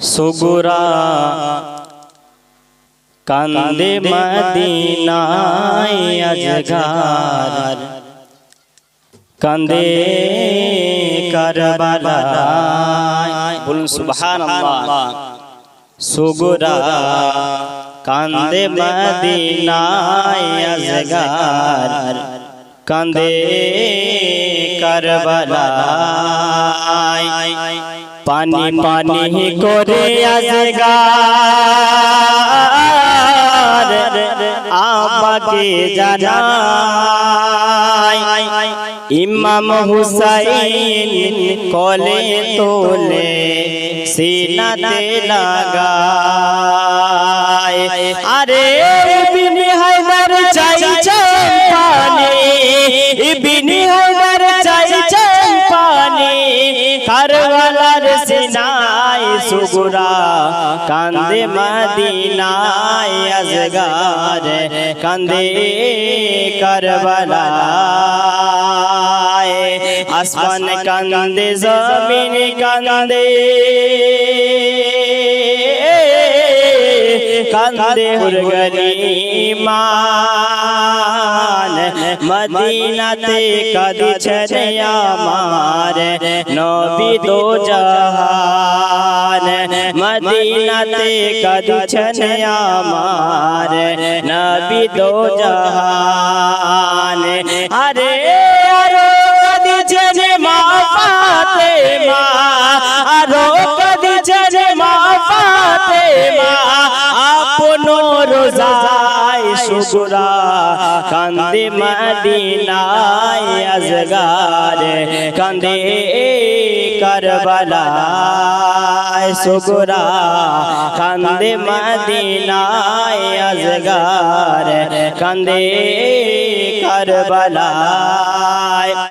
সুগুরা কান্দে মদিনায় আজগার কান্দে কারবালায় বলুন সুবহানাল্লাহ সুগুরা কান্দে মদিনায় আজগার কান্দে কারবালায়। পানি পানি করে আজগার আমাকে জানায়। ইমাম হুসাইন কলে তোলে সিনাতে লাগায়। আরে বিনি হায়দার চাইছেন কারওয়ালার সিনাই সুগুরা কান্দে মদিনায় আজগার কান্দে কারবালায় আসমান কান্দে জমিন কান্দে কান্দে মান মদিনাতে কাঁদছেন আমার নবী দো জাহান। মদিনাতে কাঁদছেন আমার নবী দো জাহান। আরে, আরও কাঁদছেন মা ফাতেমা। আরও কাঁদছেন মা ফাতেমা। আপন রোজায় সুগুরা কান্দে মদিনায় আজগার কান্দে কারবালায় শুকুরা কান্দে মদিনায় আজগার কান্দে কারবালায়